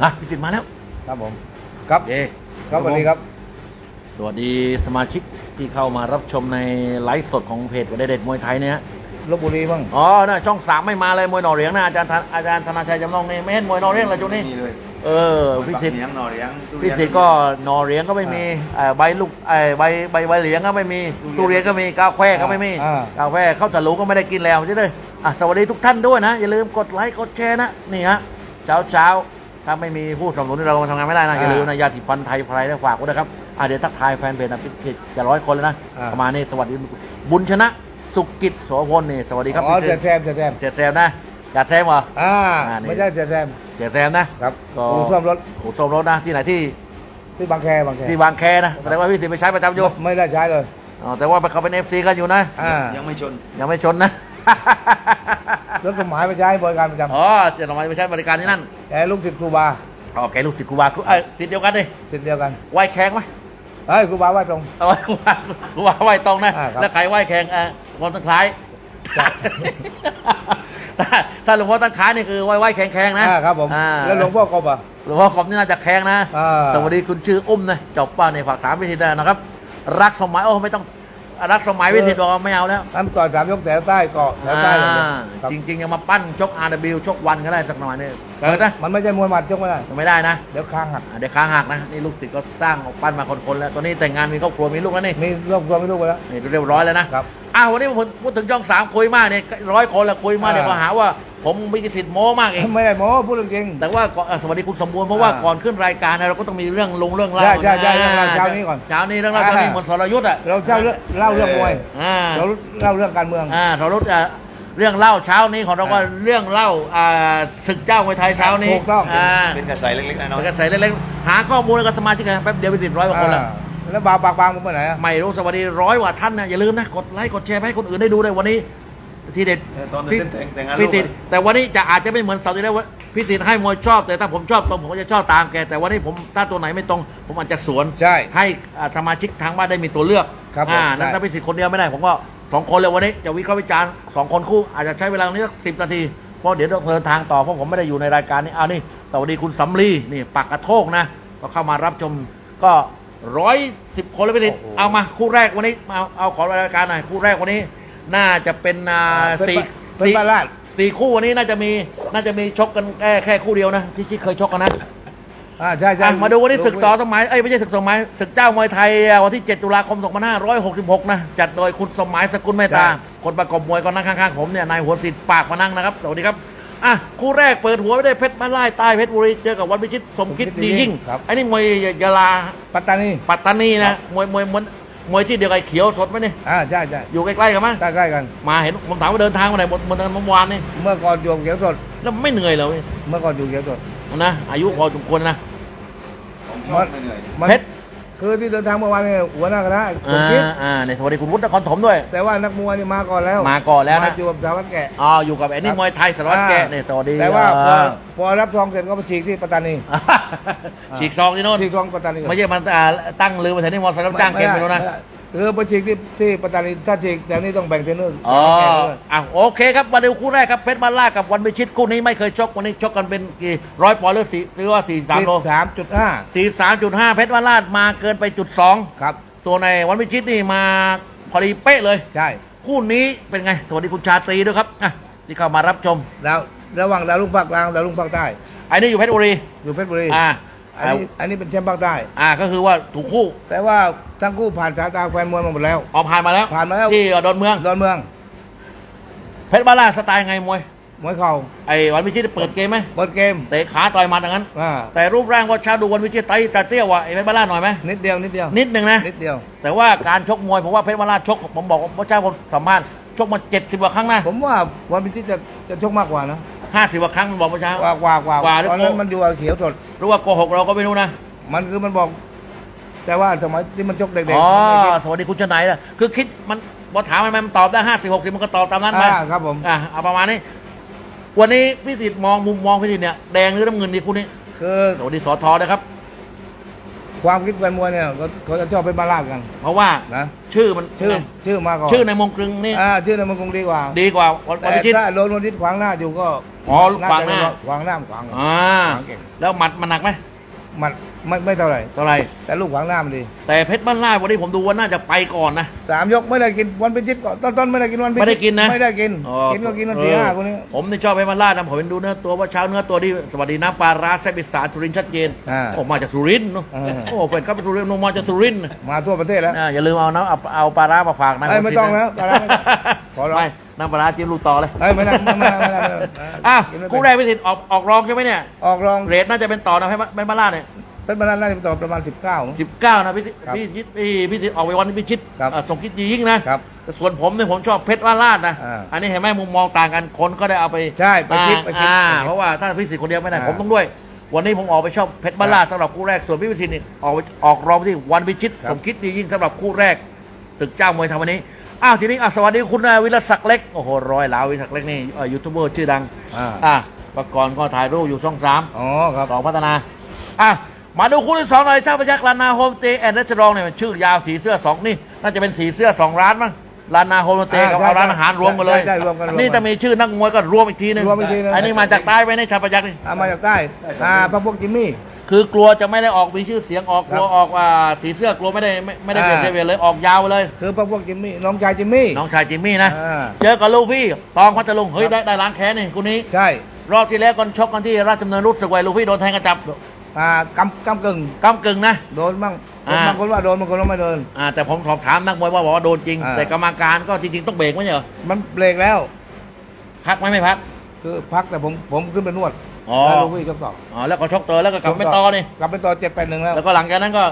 อะพิสิทธิ์มาแล้วครับผม ครับเย่ครับสวัสดีครับ สวัสดีสมาชิกที่เข้ามารับชมในไลฟ์สดของเพจวันเด็ดมวยไทยเนี่ยฮะลบบุรีบ้างอ๋อน่ะช่องสามไม่มาเลยมวยหน่อเหรียงนะอาจารย์ธนอาจารย์ธนาชัยจำลองนี่ไม่เห็นมวยหน่อเหรียงเลยจุดนี้นี่เลยเออพิสิทธิ์เลี้ยงหน่อเลี้ยงทุพิเรียนสิทธิ์ก็หน่อเหรียงก็ไม่มีเอ่อใบลูกเอ่อใบใบใบเหรียงก็ไม่มีตุเรียนก็มีกาแฟก็ไม่มีอ่ากาแฟข้าวสาลูก็ไม่ได้กินแล้วใช่ไหมอะสวัสดีทุกท่านด้วยนะอย่าลืมกดไลค์กดแชร์นะนี่ฮะเช้าเช้าๆ ถ้าไม่มีผู้สนับสนุนเราทำงานไม่ได้นะอย่าลืมนะยาสีฟันไทยไพรได้ฝากไว้นะครับอะเดี๋ยวทักทายแฟนเพจนะพิดจะร้อยคนเลยนะอ่า ประมาณนี้สวัสดีบุญชนะสุกิจโสพลนี่สวัสดีครับอ๋อพี่เสียแซมเสียแซมเสียแซมนะอย่าแซมเหรอ อ่าอ่านี่ ไม่ใช่เสียแซมเสียแซมนะครับก็อู่ซ่อมรถอู่ซ่อมรถนะที่ไหนที่ที่บางแคบางแคที่บางแคนะแสดงว่าพี่สิทธิ์ไปใช้ประจำอยู่ไม่ได้ใช้เลยอ๋อแต่ว่าเขาเป็นเอฟซีกันอยู่นะ อ่ายังไม่ชนยังไม่ชนนะ รถกฎหมายไปใช้บริการประจอ๋อเจะทำไมไปใช้บริการที่นั่นำแต่ลูกศิษย์ครูบาอ๋อแกลูกศิษย์ครูบาครูเอ้ยศิษย์เดียวกันดิศิษย์เดียวกันไหว้แข้งไหมเฮ้ยครูบาว่าตรงเอาไว้ครูบาครูบาไหว้ตรงนะอ่าครับแล้วใครไหว้แข้งเอ่อวันตั้งคล้ายถ้าถ้าหลวงพ่อตั้งคล้ายนี่คือไหว้ไหว้แข้งแข้งนะอ่าครับผมอ่าแล้วหลวงพ่อกบอะหลวงพ่อขอบนี่น่าจะแข้งนะอ่าสวัสดีคุณชื่ออุ้มนะจบป้าในฝากถามวิสิทธิ์ได้นะครับ รักสมัยโอ้ไม่ต้อง รักสมัยวิสิทธิ์บอกว่าไม่เอาแล้วอันก่อนสามยกแถวใต้เกาะแถวใต้เลยอ่าครับจริงๆยังมาปั้นชก RW ชกวันก็ได้สักหน่อยนี่เกิดนะมันไม่ใช่มวยหมัดชกไม่ได้ไม่ได้นะเดี๋ยวค้างหักอะเดี๋ยวค้างหักนะนี่ลูกศิษย์ก็สร้างออกปั้นมาคนๆแล้วตอนนี้แต่งงานมีครอบครัวมีลูกแล้วนี่มีรวบรวมไม่รู้ไปแล้วนี่เรียบร้อยแล้วนะครับ อ้าววันนี้ผมพูดถึงช่องสามคุยมากเนี่ยร้อยคนแล้วคุยมากอ่าเดี๋ยวมาหาว่า ผมมีสิทธิ์โม้มากเองไม่ได้โม้พูดเรื่องจริง แต่ว่าก่อนอะสวัสดีคุณสมบูรณ์เพราะว่าอ่าก่อนขึ้นรายการนะเราก็ต้องมีเรื่องลงเรื่องเล่าใช่ใช่ใช่ะเรื่องราวเช้านี้ก่อนเช้านี้เรื่องเล่าเช้านี้อ่าเหมือนสรยุทธ์อะเราเล่าเรื่องเล่าเรื่องมวยอ่าเราเล่าเรื่องการเมือง อ่าสรยุทธ์อะเรื่องเล่าเช้านี้ของเราก็อ่าเรื่องเล่าอ่าศึกเจ้ามวยไทยเช้านี้ถูกต้อง อ่าเป็นกระแสเล็กๆน้อยมันก็ใส่เล็กๆหาข้อมูลแล้วก็สมาชิกกันแป๊บเดียวไปติดร้อยกว่าคนละ อ่า แล้วบาวปากบางผมไปไหนอะไม่รู้สวัสดีร้อยกว่าท่านนะอย่าลืมนะกดไลค์กดแชร์ไปให้คนอื่นได้ดูเลยวันนี้ ทีเด็ดๆเออตอนพี่เต้นแต่งแต่งงานพี่ลูกติดแต่วันนี้จะอาจจะไม่เหมือนเสาร์ที่แล้วว่าพี่ติดให้มวยชอบ แต่ถ้าผมชอบตรงผมก็จะชอบตามแกแต่วันนี้ผมถ้าตัวไหนไม่ตรง ผมอาจจะสวนใช่ให้อ่าสมาชิกทางบ้านได้มีตัวเลือกครับผมอ่านั่นใช่ ถ้าพี่ติดคนเดียวไม่ได้ผมก็สองคนเลยวันนี้จะวิเคราะห์วิจารณ์สองคนคู่อาจจะใช้เวลาตรงนี้สักสิบนาทีเพราะเดี๋ยวต้องเดินทางต่อเพราะผมไม่ได้อยู่ในรายการนี้เอานี่สวัสดีคุณสำลีนี่ปากกระโทกนะก็เข้ามารับชมก็ ร้อยสิบคนแล้วพี่ติดโอ้โห เอามาคู่แรกวันนี้มาเอาขอรายการหน่อยคู่แรกวันนี้ น่าจะเป็นอ่าเป็นสี่เป็นสี่บ้านลาดสี่คู่วันนี้น่าจะมีน่าจะมีชกกันแค่แค่คู่เดียวนะที่ที่เคยชกกันนะอ่าใช่ใช่อะมาดูวันนี้ศึกสอสมัยเอ้ยไม่ใช่ศึกสมัยศึกเจ้ามวยไทยอะวันที่ 7 ตุลาคม 2566 นะ จัดโดยคุณสมัยสกุลเมตตาคนประกบมวยก็นั่งข้างๆผมเนี่ยนายหัวสิทธิ์ปากมานั่งนะครับสวัสดีครับ อะคู่แรกเปิดหัวไม่ได้เพชรบ้านไร่ใต้เพชรบุรีเจอกับวันพิชิตสมคิดดียิ่งครับไอ้นี่มวยยาลาปัตตานีปัตตานีนะมวยมวยมวยมวยที่เดียวกับไอ้เขียวสดไหมเนี่ยอ่าใช่ใช่อยู่ใกล้ๆกันมั้ยใกล้ๆกัน มาเห็นผมถามว่าเดินทางมาไหนหมดหมดเมื่อวานนี่เมื่อก่อนอยู่เขียวสดแล้วไม่เหนื่อยเลยเมื่อก่อนอยู่เขียวสดนะอายุพอสมควรนะผมชอบไม่เหนื่อยมันเพชร คือที่เดินทางเมื่อวานเนี่ยหัวหน้าคณะสมอ่าคิดอ่าในสวัสดีคุณวุฒินครถมด้วย แต่ว่านักมวยนี่มาก่อนแล้วมาก่อนแล้วนะมาอยู่กับสารวัตรแกะอ๋ออยู่กับไอ้นี่ครับมวยไทยสารวัตรแกะเนี่ยสวัสดีแต่ว่าพออ่าพอรับซองเสร็จก็ไปฉีกที่ปัตตานีฉีกซองที่โน่นฉีกซองปัตตานีก่อนไม่ใช่มันอ่าตั้งลืมไปแถวนี้มอสรับจ้างเกมไปโน่นนะ คือไปฉีกที่ที่ปัตตานีถ้าฉีกแต่นี่ต้องแบ่งเทรนเนอร์อ๋อสารวัตรแกะด้วยอะโอเคครับมาดูคู่แรกครับเพชรบ้านล่ากับวันพิชิตคู่นี้ไม่เคยชกวันนี้ชกกันเป็นกี่ร้อยปอนด์หรือสี่หรือว่าสี่สามโลสามจุดห้าสี่สามจุดห้าเพชรบ้านล่ามาเกินไปจุดสองครับส่วนในวันพิชิตนี่มาพอดีเป๊ะเลย ใช่คู่นี้เป็นไง สวัสดีคุณชาตรีด้วยครับอะที่เข้ามารับชมแล้วระหว่างดาวลุ่งภาคกลางดาวลุ่งภาคใต้ไอ้นี่อยู่เพชรบุรีอยู่เพชรบุรีอ่า อันนี้อันนี้เป็นแชมป์ภาคใต้อ่าก็คือว่าถูกคู่แต่ว่าทั้งคู่ผ่านสายตาแฟนมวยมาหมดแล้วออกผ่านมาแล้วผ่านมาแล้วที่ดอนเมืองดอนเมือง เพชรบ้านล่าสไตล์ไงมวยมวยเข่าไอ้วันวิชิตเปิดเกมไหมเปิดเกมเตะขาต่อยหมาอย่างนั้นอ่าแต่รูปร่างว่าชาดูวันวิชิตไตตาเตี้ยว่ะไอ้เพชรบ้านล่าหน่อยไหมนิดเดียวนิดเดียวนิดหนึ่งนะนิดเดียว แต่ว่าการชกมวยผมว่าเพชรบ้านล่าชกผมบอกว่าพระเจ้าผมสัมภาษณ์ชกมาเจ็ดสิบกว่าครั้งนะผมว่าวันพิชิตจะจะชกมากกว่านะห้าสิบกว่าครั้งบอกพระเจ้ากว่ากว่ากว่ากว่าหรือตอนนั้นโกมันอยู่กับเขียวสด รู้ว่าโกหกเราก็ไม่รู้นะมันคือมันบอก แต่ว่าสมัยที่มันชกเด็กๆอ๋อมันไม่คิดสวัสดีคุณชนายนะคือคิดมันพอถามมันมันตอบได้ห้าสิบหกสิบมันก็ตอบตามนั้นไปอ่าครับผมอะเอาประมาณนี้ วันนี้พี่ติดมองมุมมองพี่ติดเนี่ยแดงหรือน้ำเงินดีคู่นี้ คือสวัสดีสอทอนะครับ ความคิดแฟนมวยเนี่ยเขาเขาจะชอบเป็นบาลาดกัน เพราะว่านะชื่อมันชื่อชื่อมาก่อนชื่อในมงกรึงนี่อ่าชื่อในมันคงดีกว่า ดีกว่าวันวันแต่พิชิตถ้าโดนวันทิศขวางหน้าอยู่ก็ อ๋อขวางหน้าขวางหน้าขวางอ่า ขวางเก่ง แล้วหมัดมันหนักไหมมัน ไม่ไม่เท่าไหร่เท่าไหร่แต่ลูกขวางหน้ามันดีแต่เพชรบ้านลาดวันนี้ผมดูว่าน่าจะไปก่อนนะ สามยกไม่ได้กินวันเป็นชิปก่อนต้นต้นไม่ได้กินวันเป็นไม่ได้กินนะไม่ได้กินอ๋อกินก็กินวันที่ห้าคนนี้ผมนี่ชอบเพชรบ้านลาดนะผมเป็นดูเนื้อตัวว่าเช้าเนื้อตัวดีสวัสดีน้ำปลาร้าแซ่บอีสานสุรินทร์ชัดเจนอ่า โอ้มาจากสุรินทร์เนอะเออโอ้แฟนคลับสุรินทร์มาจากสุรินทร์มาทั่วประเทศแล้ว อ่าอย่าลืมเอาน้ำเอาเอาปลาร้ามาฝากนะเอ้ยไม่ต้องแล้วปลาร้าไม่ต้องขอร้อง ไม่น้ำปลาร้าจิ้มลูกต่อเลยเอ้ยไม่ได้ไม่ได้ไม่ได้ไม่ได้อ้าวกินไม่เป็นคู่แรกพิสิทธิ์ออกออกรองใช่ไหมเนี่ย ออกรอง เรทน่าจะเป็นต่อนะเพชรเพชรบ้านลาดเนี่ย เป็นบรรลันน่าจะเป็นต่อประมาณสิบเก้าสิบเก้านะพี่ครับพี่ชิดพี่พี่ชิดออกไปวันนี้พี่ชิดครับอ่าส่งคิดยิงนะครับแต่ส่วนผมเนี่ยผมชอบเพชรบ้านลาดนะอ่าอันนี้เห็นไหมมุมมองต่างกันคนก็ได้เอาไปใช่ไปคิดอ่าไปคิดอ่าไปคิดเพราะว่าถ้าพี่สิทธิ์คนเดียวไม่ได้อ่าผมต้องด้วย วันนี้ผมออกไปชอบเพชรบ้านลาดสำหรับคู่แรกส่วนพี่พิสิทธิ์นี่ออกไปออกรองไปที่วันพิชิตครับ สมคิดดียิ่งสำหรับคู่แรกศึกเจ้ามวยทำวันนี้อ้าวทีนี้อะสวัสดีคุณวิรศักดิ์เล็กโอ้โหร้อยหลาววิรศักดิ์เล็กนี่เอ่อยูทูบเบอร์ชื่อดังอ่าอะประกรณ์ก็ถ่ายรูปอยู่ช่องสาม อ๋อครับ สองพัฒนา อะ มาดูคู่ที่สองหน่อยเจ้าพยักลานาโฮมสเตย์แอนด์เรสตอรองเนี่ยมันชื่อยาวสีเสื้อสองนี่น่าจะเป็นสีเสื้อสองร้านมั้งลานาโฮมสเตย์อ่ากับใช่เอาร้านอาหารรวมกันเลยใช่ใช่รวมกันรวมกันนี่ถ้ามีชื่อนักมวยก็รวมอีกทีหนึงรวมอีกทีหนึ่งอันนี้มาจากใต้ไปในชาวพยักนี่อ่ามาจากใต้อ่าพระพวกจิมมี่ คือกลัวจะไม่ได้ออกมีชื่อเสียงออกกลัวครับออกว่าสีเสื้อกลัวไม่ได้ไม่ไม่ได้เปลี่ยนอ่าเปลี่ยนเลยออกยาวไปเลย คือพระพวกจิมมี่น้องชายจิมมี่ น้องชายจิมมี่นะ อ่า เจอกับลูฟี่ตองพัทลุงเฮ้ยได้ได้ล้างแค้นนี่คู่นี้ ใช่ รอบที่แล้วก่อนชกกันที่ราชดำเนินรู้สึกไว้ลูฟี่โดนแทงกระจับ อ่ากำกำกึ่งกำกึ่งนะ โดนบ้างอ่า บางคนว่าโดนบางคนว่าไม่โดน อ่าแต่ผมสอบถามนักมวยว่าบอกว่าโดนจริง อ่า แต่กรรมการก็จริงๆต้องเบรกไม่ใช่เหรอมันเบรกแล้ว พักไหมไม่พัก คือพักแต่ผมผมขึ้นไปนวดอ๋อ แล้วลูกพี่ก็ต่ออ๋อแล้วก็ชกตัวแล้วก็กลับไปต่อนี่กลับไปต่อเจ็ดแปดหนึ่งแล้วแล้วก็หลังจากนั้นก็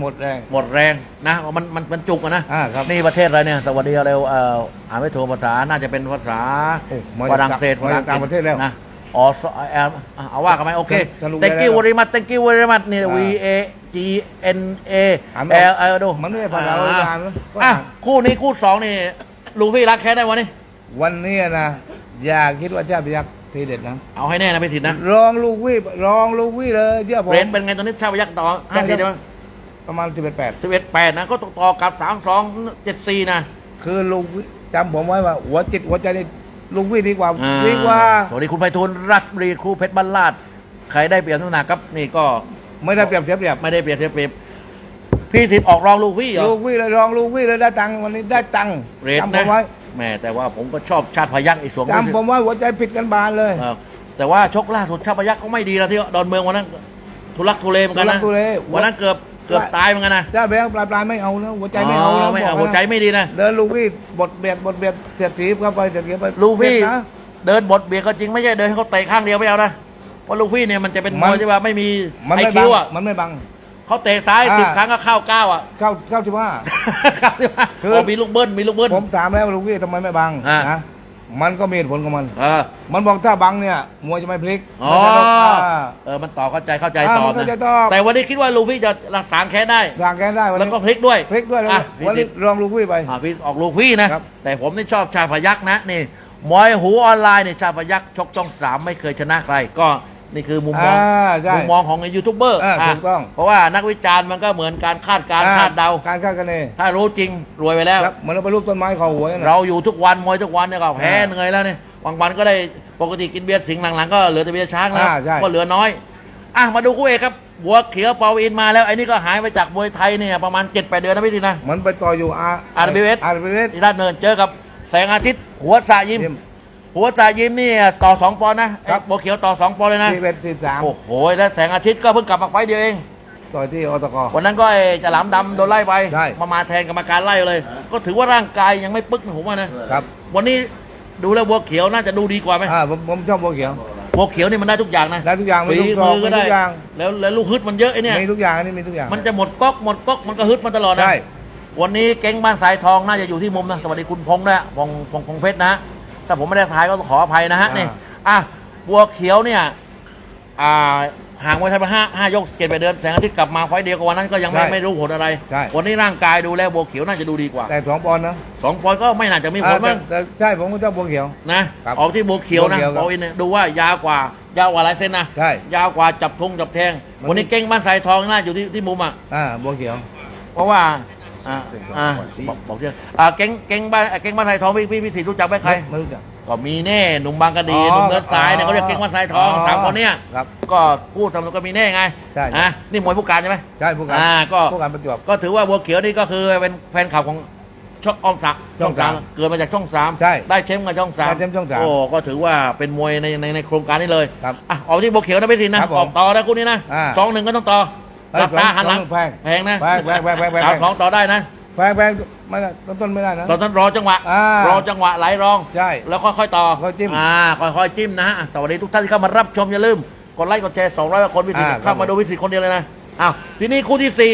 หมดแรง หมดแรงนะมันมันมันจุกอะนะอ่าครับนี่ประเทศอะไรเนี่ยสวัสดีเร็วเอ่ออ่านไม่ถูกภาษาน่าจะเป็นภาษาโอ้มาฝจากรั่งเศสมาจากต่างประเทศแล้ว นะ อ๋อสเอ่ออะเอาว่ากันไหมโอเค สรุป thank ได้ you แล้ว very much thank you very much นี่อ่า V A G N A อ่านไม่อ L อก L ดูมันไม่ใช่ภาษาโบราณนะอะคู่นี้คู่สองนี่ลูฟี่รักแค่ได้วันนี้ วันนี้นะอย่าคิดว่าเจ้าพยักทีเด็ดนะเอาให้แน่นะไม่ผิดนะรองลูกวิรองลูกวิเลยเชื่อผม เรนเป็นไงตอนนี้ชาพยักษ์ต่อห้าสี่ได้ไหมประมาณสิบแปดสิบเอ็ดแปดนะก็ตกต่อกับสามสองเจ็ดสี่นะคือลูกวิจำผมไว้ว่า หัวจิตหัวใจนี่ ลูกวิดีกว่าอ่าดีกว่า สวัสดีคุณไพฑูรย์รัตน์รีครูเพชรบ้านลาด ใครได้เปรียบน้ำหนักครับ นี่ก็ไม่ได้เปรียบเสียเปรียบไม่ได้เปรียบเสียเปรียบพี่สิทธิ์ออกรองลูกพี่เหรอ ลูกวิเลยรองลูกวิเลยได้ตังค์วันนี้ได้ตังค์เรทจำผนะมไว้แหม่แต่ว่าผมก็ชอบชาติพยักษ์อีกสวงจำผมไว้หัวใจผิดกันบานเลยเออแต่ว่าชกล่าสุดชาติพยักษ์ก็ไม่ดีนะที่ดอนเมืองวันนั้นทุลักทุเลเหมือนกันนะทุลักทุเล วันนั้นเกือบ เกือบตายเหมือนกันนะเจ้าแบงค์ปลายปลายๆไม่เอานะหัวใจไม่เอานะไม่เอาบอกนะหัวใจไม่ดีนะ เดินลูกวิบทเบียดบทเบียดเสียดสีเข้าไปเสียดสีเข้าไปลูฟี่ เจ็บนะ เดินบทเบียดก็จริงไม่ใช่เดินให้เขาเตะข้างเดียวไม่เอานะเพราะลูฟี่เนี่ยมันจะเป็นมมัวยนที่ว่าไม่มีมันไอไม่คิบัวงอะมันไม่บัง เขาเตะซ้ายอ่า สิบครั้งก็เข้าเก้าอะเข้าเข้าสิบห้า ครับที่ว่าคืออ๋อมีลูกเบิ้ลมีลูกเบิ้ล ผมถามแล้วลูกวิทำไมไม่บังอ่านะ มันก็มีเหตุผลของมัน เออ มันบอกถ้าบังเนี่ยมวยจะไม่พลิกอ๋อ มันจะต้องอ่า เออ มันต่อเข้าใจเข้าใจอ่าตอบมันเข้าใจนะตอบ แต่วันนี้คิดว่าลูฟี่จะรักษาแค้นได้ ทางแกได้วันแล้วนี้ก็พลิกด้วยพลิกด้วยแล้วอะวันพี่นี้ลองลูกวิไป อะพี่ออกลูฟี่นะ ครับ แต่ผมนี่ชอบชาพยักษ์นะนี่มวยหูออนไลน์เนี่ยชาพยักษ์ชกช่องสามไม่เคยชนะใคร ก็ นี่คือมุมมองอ่าใช่มุมมองของยูทูบเบอร์อ่าถูกต้อง เพราะว่านักวิจารณ์มันก็เหมือนการคาดการณ์อ่คาดเดา การคาดคะเนถ้ารู้จริงรวยไปแล้วครับเหมือนเราไปรูปต้นไม้คอหัวนั่นน่ะ เราอยู่ทุกวันมวยทุกวันเนี่ยก็แพ้อ่าเหนื่อยแล้วเนี่ยบางวันก็ได้ปกติกินเบียร์สิงห์หลังๆก็เหลือแต่เบียร์ช้างแล้วอ่าใช่ ก็เหลือน้อยอะมาดูคู่เอกครับบัวเขียวเปาอินมาแล้วไอ้นี่ก็หายไปจากมวยไทยเนี่ยประมาณ7จ็ดแปดเดือนนะพี่ทีนะ เหมือนไปต่ออยู่อา RWS อาร์บีเอส ที่ด้านเนินเจอกับแสงอาทิตย์หัวสายิม ยิม หัวสายิมนี่ต่อสองปอนด์นะไอ้ครับบัวเขียวต่อสองปอนด์เลยนะ ที่เป็นสี่สามโอ้โห แล้วแสงอาทิตย์ก็เพิ่งกลับมาไฟต์เดียวเอง ต่อที่อตก วันนั้นก็ไอ้ฉลามดำโดนไล่ไปใช่ มามาแทนกรรมการไล่เลย ก็ถือว่าร่างกายยังไม่ปึ๊กนะผมว่านะ ครับวันนี้ดูแล้วบัวเขียวน่าจะดูดีกว่าไหมอ่าผมผมชอบบัวเขียว บัวเขียวนี่มันได้ทุกอย่างนะได้ทุกอย่างมีฝีลูกศอกมือก็มีได้ ทุกอย่าง แล้วแล้วลูกฮึดมันเยอะไอ้เนี่ย มีทุกอย่างอันนี้มีทุกอย่าง มันจะหมดก๊อกหมดก๊อกมันก็ฮึดมันตลอดนะ ใช่ วันนี้เก้งบ้านสายทองน่าจะอยู่ที่มุมนะ สวัสดีคุณพงษ์นะพงษ์พงษ์พงษ์เพชรนะ ถ้าผมไม่ได้ทายก็ต้องขออภัยนะฮะนี่อะบัวเขียวเนี่ยอ่าห่างไว้ใช่ไหมห้าห้ายกเจ็ดไปเดือนแสงอาทิตย์กลับมาไฟต์เดียวกับวันนั้นก็ยังไม่ไม่รู้ผลอะไรใช่ วันนี้ร่างกายดูแล้วบัวเขียวน่าจะดูดีกว่าแต่สองปอนด์นะสองปอนด์ก็ไม่น่าจะมีผลอ่ามั้ง แต่แต่ใช่ผมก็ชอบบัวเขียว นะ ครับออกที่บัวเขียวนะบัวเขียวครับปออินเนี่ยดูว่ายาวกว่ายาวกว่าหลายเส้นนะใช่ ยาวกว่าจับทงจับแทง มัน วันนี้เก้งบ้านสายทองน่าอยู่ที่ที่มุมอะอ่าบัวเขียว เพราะว่า อ่าอ่าบอกบอกเชื่ออ่าเก้งเก้งบ้านเก้งบ้านสายทองพี่พี่พี่สิทธิ์รู้จักไหมใคร ไม่รู้จัก ก็มีแน่หนุ่มบางกะดีอ๋อหนุ่มเนินทรายเนี่ยอ๋อเขาเรียกเก่งวันทรายทองอ๋อสามคนเนี่ยครับ ก็พูดสำหรับก็มีแน่ไงใช่ อะนี่มวยผู้การใช่ไหม ใช่ผู้การอ่าก็ ผู้การประจวบ ก็ถือว่าบัวเขียวนี่ก็คือเป็นแฟนคลับของช่องออมสักช่องสามเกิดมาจากช่องสามใช่ได้แชมป์กับช่องสามได้แชมป์ช่องสามโอ้ก็ถือว่าเป็นมวยในในในโครงการนี้เลยครับอะออกที่บัวเขียวนะพี่สินนะครับผมออกต่อนะคู่นี้นะอ่า สองหนึ่งก็ต้องต่อ เอ้ยหลับตาสองหันหลังสองแพงแพงนะแพงแพงแพงแพงแพง สามสองต่อได้นะแพงแพงไม่ได้ต้นต้นไม่ได้นะ ตอนนั้นรอจังหวะ อ่ารอจังหวะไหลรอง ใช่แล้วค่อยๆต่อค่อยจิ้มอ่าค่อยๆจิ้มนะฮะสวัสดีทุกท่านที่เข้ามารับชมอย่าลืมกดไลค์กดแชร์200กว่าคนวิสิตอ่าเข้ามาดูวิสิตคนเดียวเลยนะอ้าวทีนี้คู่ที่สี่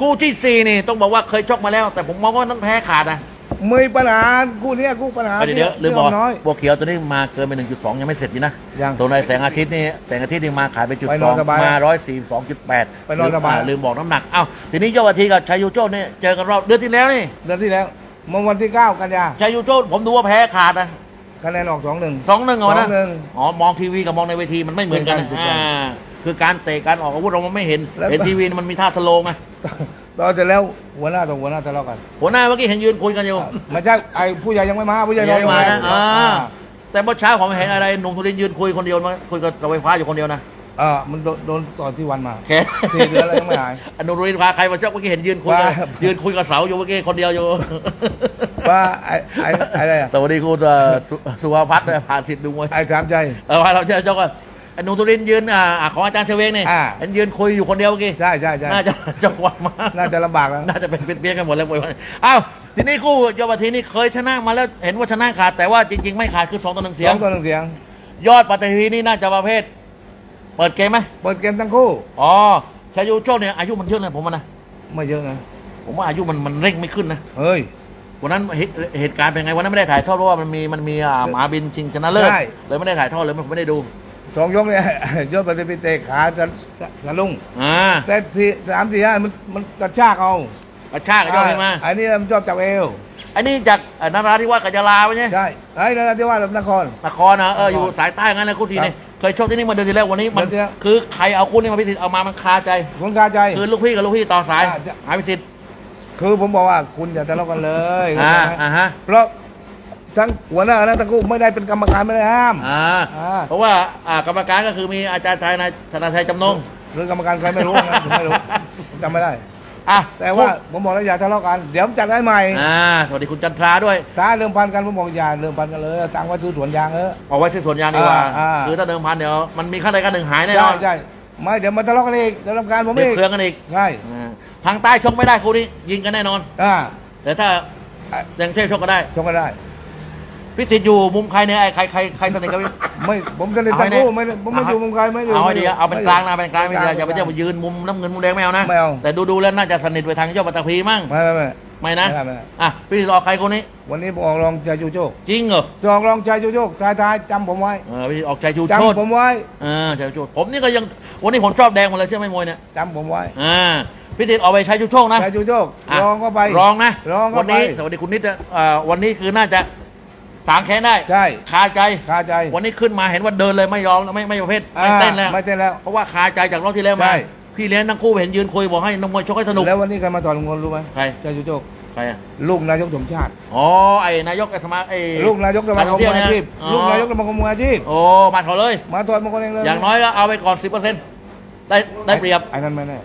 คู่ที่สี่นี่ต้องบอกว่าเคยชกมาแล้ว แต่ผมมองว่านั้นแพ้ขาดนะ มีปัญหาคู่เนี้ยคู่ปัญหาเดี๋ยวเดี๋ยวลืมที่บอกน้อย บัวเขียวตัวนี้มาเกินไป 1.2 ยังไม่เสร็จอยู่นะยังตัวในแสงอาทิตย์นี่แสงอาทิตย์นี่มาขายไปจุดไปสนอองนสบายมาร้อยสี่สองจุดแปดไปนอนสบายลืมบอกน้ำหนักอ้าวทีนี้ยอดอาทีกับชัยยูโจ้เนี่ยเจอกันรอบเดือนที่แล้วนี่เดือนที่แล้วเมื่อวันที่เก้ากันยาชัยยูโจ้ผมดูว่าแพ้ขาดนะคะแนนออกสองหนึ่งสองหนึ่งเอานะ2-1อ๋อมองทีวีกับมองในเวทีมันไม่เหมือนกันนะเหมือนกันอ่าคือการเตะการออกอาวุธเรามันไม่เห็นแล้วเห็นทีวีมันมีท่าสโลงไง ตอนเสร็จแล้วหัวหน้าต่อหัวหน้าทะเลาะกันหัวหน้าเมื่อกี้เห็นยืนคุยกันอยู่ไม่ใช่ไอ้ผู้ใหญ่ยังไม่มาผู้ใหญ่รออยู่มานะอ่อ่าาแต่เมื่อเช้าผมเห็นอะไรหนุ่มทุรินทร์ยืนคุยคนเดียวมาคุยกับเสาไฟฟ้าอยู่คนเดียวนะเออมันโดนโดนต่อนที่วันมาแค่สี่เดือนแล้วยังไม่หายหนุ่มทุรินทร์พาใครมาชกเมื่อกี้เห็นยืนคุยกันว่ายืนคุยกับเสาอยู่เมื่อกี้คนเดียวอยู่ว่าไอ้ไอ้ไอ้อะไรอะแต่วันนี้คุณเอ่อสุสุภาพัฒน์เนี่ยผ่านสิทธิ์ดูมวยไอ้สามใจเออพาเราเจอเจ้าก็ ไอ้หนุ่มทุรินทร์ยืนอ่าอ่าของอาจารย์เชเวงนี่อ่าเห็นยืนคุยอยู่คนเดียวเมื่อกี้ใช่ใช่ใช่น่าจะจังหวะมาน่าจะลำบากแล้ว น่าจะเป็นเปี้ยนๆกันหมดแล้วมวยวันอ้าวทีนี้คู่โยบทีนี่เคยชนะมาแล้วเห็นว่าชนะขาดแต่ว่าจริง ๆ ไม่ขาดคือสองต่อหนึ่งเสีเสียยงงตัวหนึ่งเสียง ยอดปฏิทีนี่น่าจะประเภท เปิดเกมไหมเปิดเกมทั้งคู่ อ๋อชายุโชคเนี่ยอายุมันเยอะนะผมว่านะไม่เยอะนะ ผมว่าอายุมันมันเร่งไม่ขึ้นนะเฮ้ย วันนั้นเหตุเหตุการณ์เป็นไงวันนั้นไม่ได้ถ่ายทอดเพราะว่ามันมีมันมีอ่าหมาบินชิงชนะเลิศใช่ เลยไม่ได้ถ่ายทอดเลยผมไม่ได้ดู สองยกเนี่ยยอดปฏิพิเตะขาจะจะจะลุ่งอ่าแต่สี่สามสี่ห้ามันมันกระชากเอากระชากกระยอดขึ้นมาไอ้นี่มันชอบจับเอวอันนี้จากอ่านราธิวาสกับยาลาไปเนี่ยใช่ไอ้นั่นนะที่ว่าลำนครนครนะเอออยู่สายใต้งั้นเลยคู่ทีนี่ครับเคยชกที่นี่มาเดือนที่แล้ววันนี้มันเดือนที่แล้วคือใครเอาคู่นี้มาพิสิทธิ์เอามามันคาใจคนกาใจคือลูกพี่กับลูกพี่ต่อสายอ่าจะหายพิสิทธิ์คือผมบอกว่าคุณอย่าทะเลาะกันเลยอ่าเข้าใจไหมอ่าฮะเพราะ ทั้งหัวหน้าและทั้งคู่ไม่ได้เป็นกรรมการไม่ได้ห้าม อ่าอ่า เพราะว่าอ่ากรรมการก็คือมีอาจารย์ชายนายธนาชัยจำนงหรือกรรมการใครไม่รู้นะผมไม่รู้ผมจำไม่ได้ อะแต่ว่าผมบอกแล้วอย่าทะเลาะกัน เดี๋ยวผมจัดให้ใหม่อ่าสวัสดีคุณจันทราด้วยถ้าเริ่มพันกันผมบอกอย่าเริ่มพันกันเลยเอาตังค์ไว้ซื้อสวนยางเออ เอาไว้ซื้อสวนยางดีกว่าอ่าอ่า คือถ้าเดิมพันเดี๋ยวมันมีค่าใดค่าหนึ่งหายแน่นใช่อนใช่ไม่เดี๋ยวมาทะเลาะกันอีกเดี๋ยวรำคาญผมเดี๋ยวอีกเครื่องกันอีกใช่อ่าทางใต้ชกไม่ได้คู่นี้ยิงกันแน่นอน อ่าแต่ถ้ายังเทพชกก็ได้ชมกันได้ พิสิทธิ์อยู่มุมใครเนี่ยไอ้ใครใครใครสนิทกับพี่ ไม่ผมจะเล่นเอาทั้ให้งคู่แน่ไม่ได้ผมไม่อยู่มุมใครไม่อยู่เอาให้ดีเอาเป็นกลางนะเป็นกลางไม่กใช่อย่าไปเที่ยวไปยืนมุมน้ำเงินมุมแดงไม่เอานะไม่เอา แต่ดูดูๆแล้วน่าจะสนิทไปทางยอดปัตตภีมั่งไม่ไม่ไม่ ไม่นะไม่ได้ไม่ได้ อะพี่สิทธิ์ออกใครคนนี้ วันนี้ผมออกรองชายจูโจกจริงเหรอออกรองชายจูโจกท้ายท้ายๆจำผมไว้เออพี่สิทธิ์ออกใจชูโชดจำผมไว้เออใจชูโชดผมนี่ก็ยังวันนี้ผมชอบแดงหมดเลยเชื่อไหมมวยเนี่ยจำผมไว้อ่าพี่สิทธิ์ออกไปใช้ชูโชคนะชายจูโจกอะรองก็ไป รองนะ รองก็วันนี้ไปสวัสดีคุณนิดนะเอ่อวันนี้คือน่าจะ สางแค้นได้ใช่คาใจคาใจวันนี้ขึ้นมาเห็นว่าเดินเลยไม่ยอมไม่ไม่ประเภทไม่อ่าเต้นแล้วไม่เต้นแล้วเพราะว่าคาใจจากรอบที่แล้วมาใช่พี่เลี้ยงทั้งคู่เห็นยืนคุยบอกให้นักมวยชกให้สนุกแล้ววันนี้ใครมาถอดมงคลรู้ไหมใครชายจูโจกใครอะลูกนายกสมชาติอ๋อไอ้นายกไอ้สมาไอ้ลูกนายกสมาคมมืออาชีพอ๋อลูกนายกสมาคมมืออาชีพโอ้มาเขาเลย มาถอดมงคลเองเลยอย่างน้อยก็เอาไปก่อนสิบเปอร์เซ็นต์ได้ได้เปรียบไอ้นั่นไม่แน่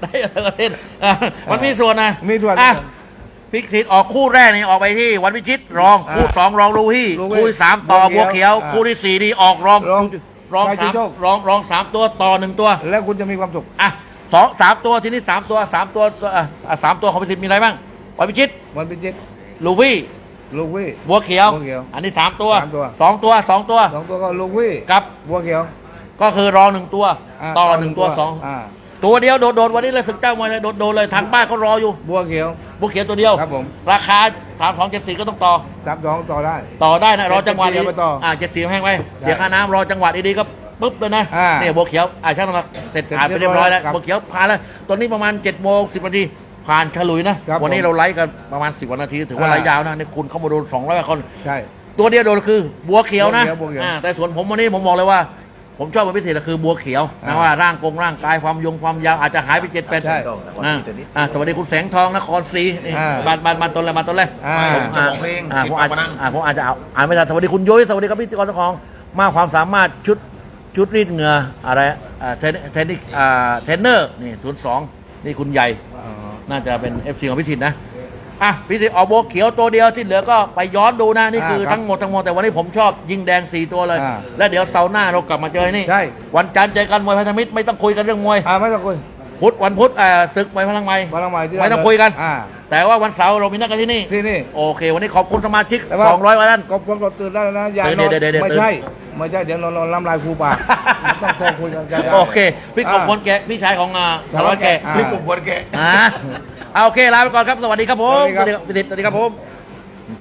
ได้เปอร์เซ็นต์อะมันมีส่วนนะมีส่วน อะพิกซิตออกคู่แรกนี่ออกไปที่วันวิชิตรองอ่าคู่สองรองลูฮี่ลูฮี่คู่ที่สามต่อบับัววเขีเขียยววคู่ที่สี่นี่ออกรองรองรองใครสามจะโชครองรองสามตัวต่อหนึ่งตัว แล้วคุณจะมีความสุข อะสองสามตัวทีนี้สามตัวสามตัวอะอะสามตัวของพิสิทธิ์มีอะไรบ้างวันวิชิตมันเป็นเจ็ดลูวี่ลูกวิบัวเขียว บัวเขียวอันนี้สามตัวสามตัว สองตัวสองตัวสองตัวก็ลูกวิกับบัวเขียวก็คือรองหนึ่งตัวาต่อหนึ่งตัวสองอ่าตัวเดียวโดดโดดวันนี้เลยศึกเจ้ามวยไทยโดดโดดเลยทางบ้านก็รออยู่ บัวเขียว บัวเขียวตัวเดียว ครับผม ราคาสามสองเจ็ดสี่ก็ต้องต่อสามสองต่อได้ ต่อได้นะรอจังหวะเจ็ดสี่เอาไปต่ออ่เจ็ดสี่แห้งไปเสียค่าน้ำรอจังหวะดีๆก็ปุ๊บเลยนะอ่าเนี่ยบัวเขียวอ่าช่างน้ำหนักเสร็จเสร็จผ่านไปเรียบร้อยแล้วครับบัวเขียวผ่านแล้วตอนนี้ประมาณ7จ็ดโมงสิบนาทีผ่านฉลุยนะ ครับวันนี้ผมเราไลฟ์กันประมาณ10วันนาทีถือว่าอ่า ไลฟ์ยาวนะนี่คุณเข้ามาโดน200กว่าคน ใช่ ตัวเดียวโดนคือบัวเขียวนะบัวเขียวบัวเขียว อ่าแต่ส่วนผมวันนี้ผมบอกเลยว่า ผมชอบเป็นพิเศษก็คือบัวเขียวนะอ่าว่าร่างกงร่างกายความยงความยาวอาจจะหายไปเจ็ดแปดใช่ต้องแต่ก่อนอ่ามีแต่นิดอ่าสวัสดีคุณแสงทองนครศรีนี่อ่าบ้านบ้านบ้านต้นเลยบ้านต้นเลยอ่า ผมเจ้าของเพลงอ่าที่ผมอาจปากพนังอ่าผมอาจจะเอาอ่านไม่ทันสวัสดีคุณยุ้ยสวัสดีครับพิธีกรเจ้าของมากความสามารถชุดชุดรีดเหงื่ออะไรอ่าเทนเทนนิอ่าเทรนเนอร์นี่ศูนย์สองนี่คุณใหญ่อ๋อน่าจะเป็น FC ของพิสิทธิ์นะ อะพิสิทธิ์ออกโบวเขียวตัวเดียวที่เหลือก็ไปย้อนดูนะ นี่คืออ่าครับทั้งหมดทั้งมวลแต่วันนี้ผมชอบยิงแดง 4 ตัวเลย อ่าและเดี๋ยวเสาร์หน้าเรากลับมาเจอนี่ ใช่ วันจันทร์เจอกันมวยพันธมิตรไม่ต้องคุยกันเรื่องมวย อ่าไม่ต้องคุย พุธวันพุธเอ่อศึกมวยพลังไม้มาลังใหม่ที่ไม่ต้องคุยกัน อ่า แต่ว่าวันเสาร์เรามีนัดกันที่นี่ ที่นี่ โอเค วันนี้ขอบคุณสมาชิก แต่ว่า 200กว่าท่าน ก็พวกเราตื่นได้แล้วนะอย่าตื่นนอนเดี๋ยวเดี๋ยวเดี๋ยวไม่ใช่ไม่ใช่ เดี๋ยวนอนนอนล้ำลายครูบาต้องโทรคุยกันโอเค พี่กบคนแกะพี่ชายของอ่าสารวัตรแกะอ่าพี่ปุ่มบนแกะ อ่า เอาโอเคลาไปก่อนครับ สวัสดีครับผมสวัสดีครับสวัสดีครับสวัสดีครับผม